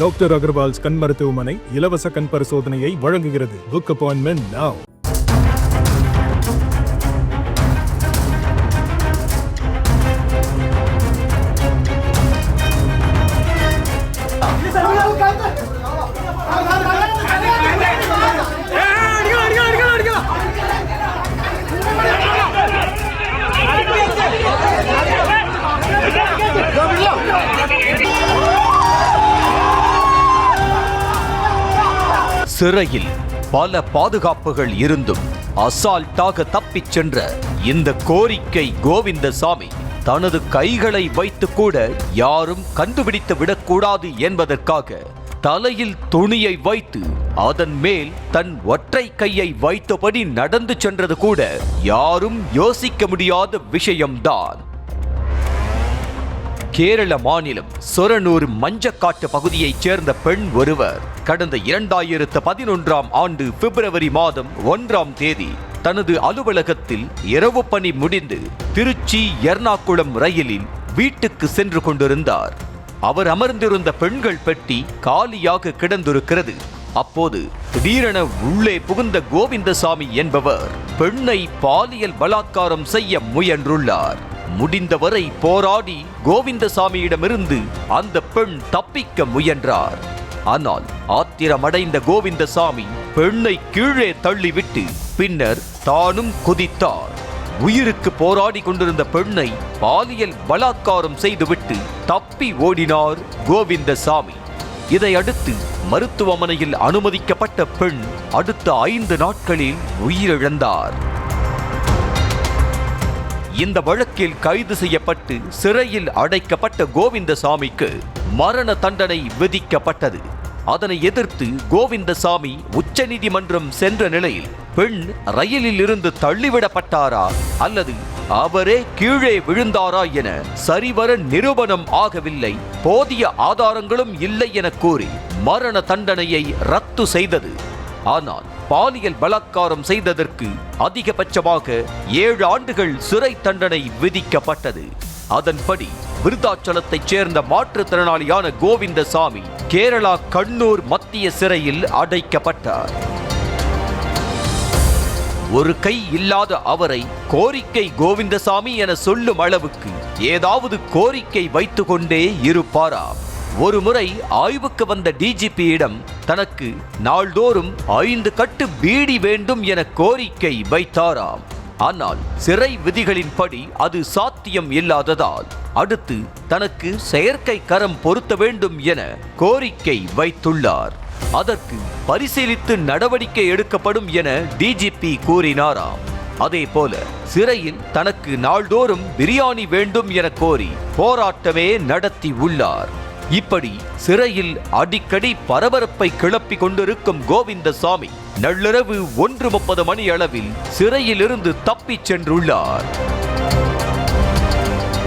Doctor Agarwal's கண் மருத்துவமனை இலவச கண் பரிசோதனையை வழங்குகிறது. புக் அப்பாயின்மெண்ட் நவ் சிறையில் பல பாதுகாப்புகள் இருந்தும் அசால்ட்டாக தப்பிச் சென்ற இந்த கோரிக்கை கோவிந்தசாமி தனது கைகளை வைத்து கூட யாரும் கண்டுபிடித்து விடக்கூடாது என்பதற்காக தலையில் துணியை வைத்து அதன் மேல் தன் ஒற்றை கையை வைத்தபடி நடந்து சென்றது கூட யாரும் யோசிக்க முடியாத விஷயம்தான். கேரள மாநிலம் சொரனூர் மஞ்சக்காட்டு பகுதியைச் சேர்ந்த பெண் ஒருவர் கடந்த இரண்டாயிரத்து பதினொன்றாம் ஆண்டு பிப்ரவரி மாதம் ஒன்றாம் தேதி தனது அலுவலகத்தில் இரவு பணி முடிந்து திருச்சி எர்ணாகுளம் ரயிலில் வீட்டுக்கு சென்று கொண்டிருந்தார். அவர் அமர்ந்திருந்த பெண்கள் பெட்டி காலியாக கிடந்திருக்கிறது. அப்போது திடீரென உள்ளே புகுந்த கோவிந்தசாமி என்பவர் பெண்ணை பாலியல் பலாத்காரம் செய்ய முயன்றுள்ளார். முடிந்தவரை போராடி கோவிந்தசாமியிடமிருந்து அந்த பெண் தப்பிக்க முயன்றார். ஆனால் ஆத்திரமடைந்த கோவிந்தசாமி பெண்ணை கீழே தள்ளிவிட்டு பின்னர் தானும் குதித்தார். உயிருக்கு போராடி கொண்டிருந்த பெண்ணை பாலியல் பலாத்காரம் செய்துவிட்டு தப்பி ஓடினார் கோவிந்தசாமி. இதையடுத்து மருத்துவமனையில் அனுமதிக்கப்பட்ட பெண் அடுத்த ஐந்து நாட்களில் உயிரிழந்தார். இந்த வழக்கில் கைது செய்யப்பட்டு சிறையில் அடைக்கப்பட்ட கோவிந்தசாமிக்கு மரண தண்டனை விதிக்கப்பட்டது. அதனை எதிர்த்து கோவிந்தசாமி உச்சநீதிமன்றம் சென்ற நிலையில் பெண் ரயிலில் இருந்து தள்ளிவிடப்பட்டாரா அல்லது அவரே கீழே விழுந்தாரா என சரிவர நிரூபணம் ஆகவில்லை. போதிய ஆதாரங்களும் இல்லை என கூறி மரண தண்டனையை ரத்து செய்தது. ஆனால் பாலியல் பலாத்காரம் செய்ததற்கு அதிகபட்சமாக ஏழு ஆண்டுகள் சிறை தண்டனை விதிக்கப்பட்டது. அதன்படி விருதாச்சலத்தைச் சேர்ந்த மாற்றுத்திறனாளியான கோவிந்தசாமி கேரளா கண்ணூர் மத்திய சிறையில் அடைக்கப்பட்டார். ஒரு கை இல்லாத அவரை கோரிக்கை கோவிந்தசாமி என சொல்லும் அளவுக்கு ஏதாவது கோரிக்கை வைத்துக்கொண்டே இருப்பாராம் ஒருமுறை ஆய்வுக்கு வந்த டிஜிபியிடம் தனக்கு நாள்தோறும் ஐந்து கட்டு பீடி வேண்டும் என கோரிக்கை வைத்தாராம். ஆனால் சிறை விதிகளின்படி அது சாத்தியம் இல்லாததால் அடுத்து தனக்கு செயற்கை கரம் பொருத்த வேண்டும் என கோரிக்கை வைத்துள்ளார். அதற்கு பரிசீலித்து நடவடிக்கை எடுக்கப்படும் என டிஜிபி கூறினாராம். அதே போல சிறையில் தனக்கு நாள்தோறும் பிரியாணி வேண்டும் என கோரி போராட்டமே நடத்தி உள்ளார். இப்படி சிறையில் அடிக்கடி பரபரப்பை கிளப்பிக் கொண்டிருக்கும் கோவிந்தசாமி நள்ளிரவு ஒன்று முப்பது மணி அளவில் சிறையிலிருந்து தப்பிச் சென்றுள்ளார்.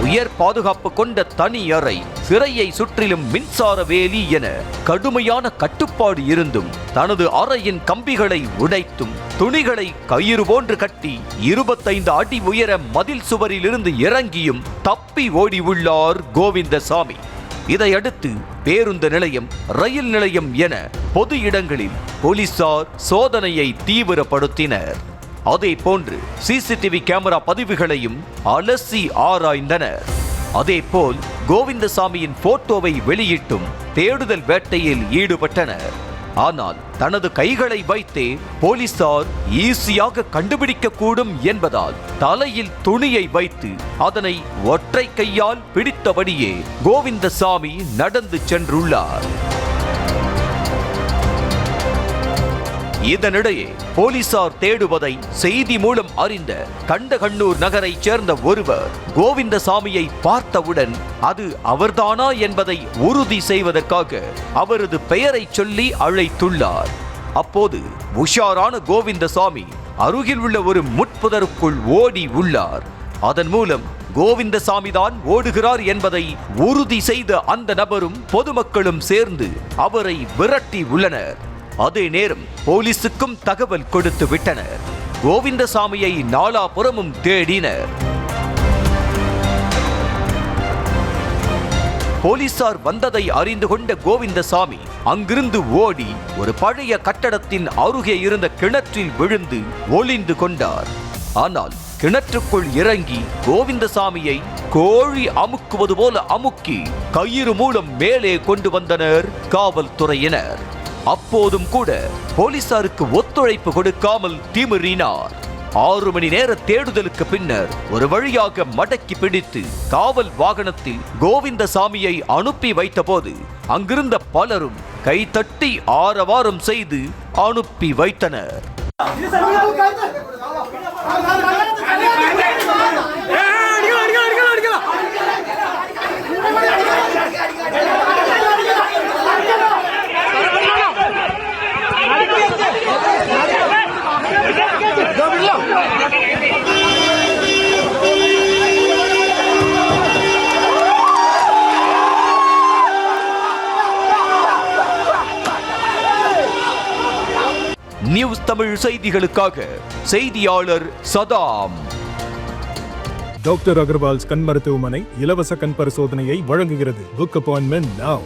உயர் பாதுகாப்பு கொண்ட தனி அறை சிறையை சுற்றிலும் மின்சார வேலி என கடுமையான கட்டுப்பாடு இருந்தும் தனது அறையின் கம்பிகளை உடைத்தும் துணிகளை கயிறு போன்று கட்டி இருபத்தைந்து அடி உயர மதில் சுவரிலிருந்து இறங்கியும் தப்பி ஓடி உள்ளார் கோவிந்தசாமி. இதையடுத்து பேருந்து நிலையம் ரயில் நிலையம் என பொது இடங்களில் போலீசார் சோதனையை தீவிரப்படுத்தினர். அதே போன்று சிசிடிவி கேமரா பதிவுகளையும் அலசி ஆராய்ந்தனர். அதேபோல் கோவிந்தசாமியின் போட்டோவை வெளியிட்டும் தேடுதல் வேட்டையில் ஈடுபட்டனர். ஆனால் தனது கைகளை வைத்தே போலீசார் ஈஸியாக கண்டுபிடிக்க கூடும் என்பதால் தலையில் துணியை வைத்து அதனை ஒற்றை கையால் பிடித்தபடியே கோவிந்தசாமி நடந்து சென்றுள்ளார். இதனிடையே போலீசார் தேடுவதை செய்தி மூலம் அறிந்த கண்டகண்ணூர் நகரைச் சேர்ந்த ஒருவர் கோவிந்தசாமியை பார்த்தவுடன் அது அவர்தானா என்பதை உறுதி செய்வதற்காக அவரது பெயரை சொல்லி அழைத்துள்ளார். அப்போது உஷாரான கோவிந்தசாமி அருகில் உள்ள ஒரு முட்புதருக்குள் ஓடி உள்ளார். அதன் மூலம் கோவிந்தசாமி தான் ஓடுகிறார் என்பதை உறுதி செய்த அந்த நபரும் பொதுமக்களும் சேர்ந்து அவரை விரட்டி உள்ளனர். அதே நேரம் போலீசுக்கும் தகவல் கொடுத்து விட்டனர். கோவிந்தசாமியை நாலாபுறமும் தேடினர். போலீசார் வந்ததை அறிந்து கொண்ட கோவிந்தசாமி அங்கிருந்து ஓடி ஒரு பழைய கட்டடத்தின் அருகே இருந்த கிணற்றில் விழுந்து ஒளிந்து கொண்டார். ஆனால் கிணற்றுக்குள் இறங்கி கோவிந்தசாமியை கோழி அமுக்குவது போல அமுக்கி கயிறு மூலம் மேலே கொண்டு வந்தனர் காவல்துறையினர். அப்போதும் கூட போலீசாருக்கு ஒத்துழைப்பு கொடுக்காமல் திமிறினார் ஆறு மணி நேர தேடுதலுக்கு பின்னர் ஒரு வழியாக மடக்கி பிடித்து காவல் வாகனத்தில் கோவிந்தசாமியை அனுப்பி வைத்தபோது அங்கிருந்த பலரும் கைதட்டி ஆரவாரம் செய்து அனுப்பி வைத்தனர் நியூஸ் தமிழ் செய்திகளுக்காக செய்தியாளர் சதாம். டாக்டர் அகர்வால்ஸ் கண் மருத்துவமனை இலவச கண் பரிசோதனையை வழங்குகிறது. Book appointment now